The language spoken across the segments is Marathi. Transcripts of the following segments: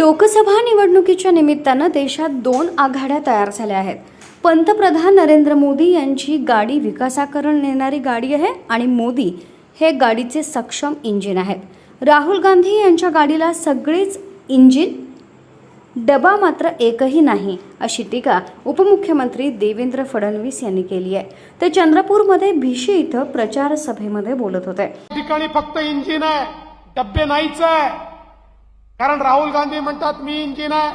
लोकसभा निवडणुकीच्या निमित्तानं देशात दोन आघाड्या तयार झाल्या आहेत. पंतप्रधान नरेंद्र मोदी यांची गाडी विकासाकरण नेणारी गाडी आहे आणि मोदी हे गाडीचे सक्षम इंजिन आहेत. राहुल गांधी यांच्या गाडीला सगळेच इंजिन डबा मात्र एकही नाही अशी टीका उपमुख्यमंत्री देवेंद्र फडणवीस यांनी केली आहे. ते चंद्रपूरमध्ये भिशी इथं प्रचार सभेमध्ये बोलत होते. ठिकाणी फक्त इंजिन आहे डब्बे नाहीच आहे. कारण राहुल गांधी म्हणतात मी इंजिन आहे.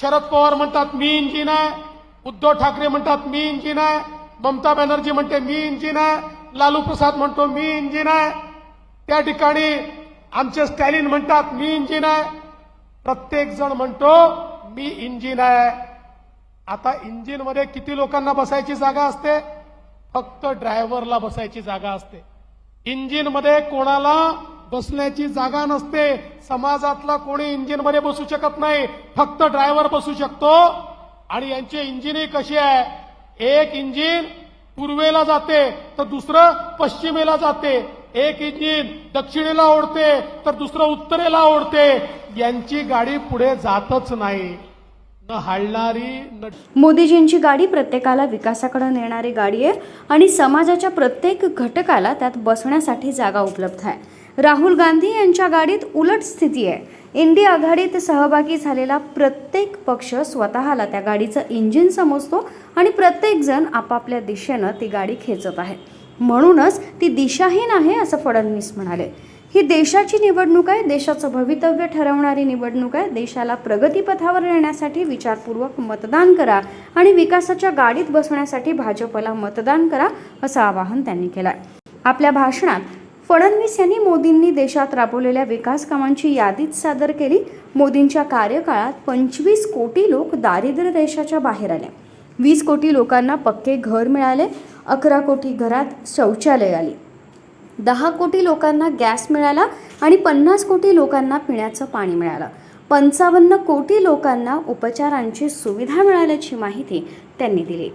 शरद पवार म्हणतात मी इंजिन आहे. उद्धव ठाकरे म्हणतात मी इंजिन आहे. ममता बॅनर्जी म्हणते मी इंजिन आहे. लालू प्रसाद म्हणतो मी इंजिन आहे. त्या ठिकाणी आमचे स्टॅलिन म्हणतात मी इंजिन आहे. प्रत्येक जण म्हणतो मी इंजिन आहे. आता इंजिनमध्ये किती लोकांना बसायची जागा असते? फक्त ड्रायव्हरला बसायची जागा असते. इंजिनमध्ये कोणाला बसण्याची जागा नसते. समाजातला कोणी इंजिनमध्ये बसू शकत नाही. फक्त ड्रायव्हर बसू शकतो. आणि यांचे इंजिनही कशी आहे? एक इंजिन पूर्वेला जाते तर दुसरं पश्चिमेला जाते. एक इंजिन दक्षिणेला ओढते तर दुसरं उत्तरेला ओढते. यांची गाडी पुढे जातच नाही. न न मोदीजींची गाडी प्रत्येकाला विकासाकडे नेणारी गाडी आहे आणि समाजाच्या प्रत्येक घटकाला त्यात बसण्यासाठी जागा उपलब्ध आहे. राहुल गांधी यांच्या गाडीत उलट स्थिती आहे. इंडिया आघाडीत सहभागी झालेला प्रत्येक पक्ष स्वतःला त्या गाडीचं इंजिन समजतो आणि प्रत्येकजण आपापल्या दिशेनं ती गाडी खेचत आहे. म्हणूनच ती दिशाहीन आहे असं फडणवीस म्हणाले. ही देशाची निवडणूक आहे देशाचं भवितव्य ठरवणारी निवडणूक आहे देशाला प्रगतीपथावर नेण्यासाठी विचारपूर्वक मतदान करा आणि विकासाच्या गाडीत बसण्यासाठी भाजपला मतदान करा असं आवाहन त्यांनी केलं आपल्या भाषणात फडणवीस यांनी मोदींनी देशात राबवलेल्या विकास कामांची यादीच सादर केली. मोदींच्या कार्यकाळात पंचवीस कोटी लोक दारिद्र्य रेषाच्या बाहेर आले. वीस कोटी लोकांना पक्के घर मिळाले. अकरा कोटी घरात शौचालय आली. दहा कोटी लोकांना गॅस मिळाला आणि पन्नास कोटी लोकांना पिण्याचं पाणी मिळालं. पंचावन्न कोटी लोकांना उपचारांची सुविधा मिळाल्याची माहिती त्यांनी दिली.